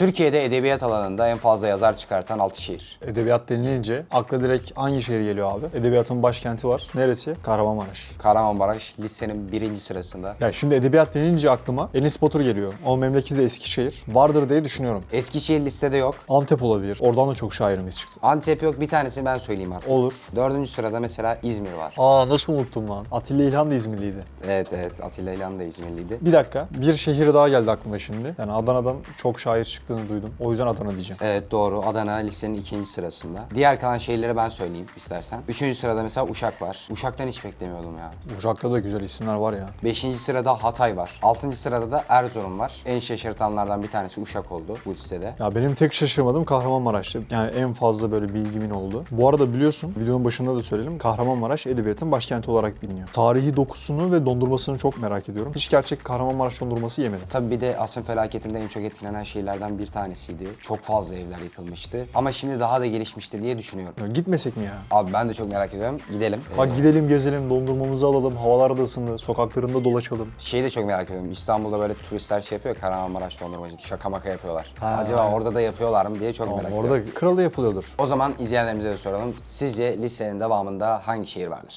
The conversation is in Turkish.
Türkiye'de edebiyat alanında en fazla yazar çıkartan 6 şehir. Edebiyat denilince akla direkt hangi şehir geliyor abi? Edebiyatın başkenti var. Neresi? Kahramanmaraş. Kahramanmaraş listenin birinci sırasında. Ya şimdi edebiyat denilince aklıma Enis Batur geliyor. O memleketi de Eskişehir. Vardır diye düşünüyorum. Eskişehir listede yok. Antep olabilir. Oradan da çok şairimiz çıktı. Antep yok bir tanesini ben söyleyeyim artık. Olur. Dördüncü sırada mesela İzmir var. Aa nasıl unuttum lan? Atilla İlhan da İzmirliydi. Evet evet Atilla İlhan da İzmirliydi. Bir dakika. Bir şehir daha geldi aklıma şimdi. Yani Adana'dan çok şair çıktığını duydum. O yüzden Adana diyeceğim. Evet doğru Adana listenin ikinci sırasında. Diğer kalan şehirleri ben söyleyeyim istersen. Üçüncü sırada mesela Uşak var. Uşak'tan hiç beklemiyordum ya. Uşak'ta da güzel isimler var ya. Beşinci sırada Hatay var. Altıncı sırada da Erzurum var. En şaşırtanlardan bir tanesi Uşak oldu bu listede. Ya benim tek şaşırmadığım Kahramanmaraş'tı. Yani en fazla böyle bilgimin oldu. Bu arada biliyorsun videonun başında da söyledim. Kahramanmaraş edebiyatın başkenti olarak biliniyor. Tarihi dokusunu ve dondurmasını çok merak ediyorum. Hiç gerçek Kahramanmaraş dondurması yemedim. Tabii bir de asrın felaketinde en çok etkilenen şehirlerden bir tanesiydi. Çok fazla evler yıkılmıştı. Ama şimdi daha da gelişmiştir diye düşünüyorum. Ya gitmesek mi ya? Abi ben de çok merak ediyorum. Gidelim. Bak Ee, gidelim gezelim, dondurmamızı alalım, havalar da ısındı, sokaklarında dolaşalım. Şeyi de çok merak ediyorum. İstanbul'da böyle turistler şey yapıyor ya, Kahramanmaraş dondurmacı. Şaka maka yapıyorlar. Ha, Acaba aynen. orada da yapıyorlar mı diye çok merak ediyorum. Orada kralı yapılıyordur. O zaman izleyenlerimize de soralım. Sizce listenin devamında hangi şehir vardır?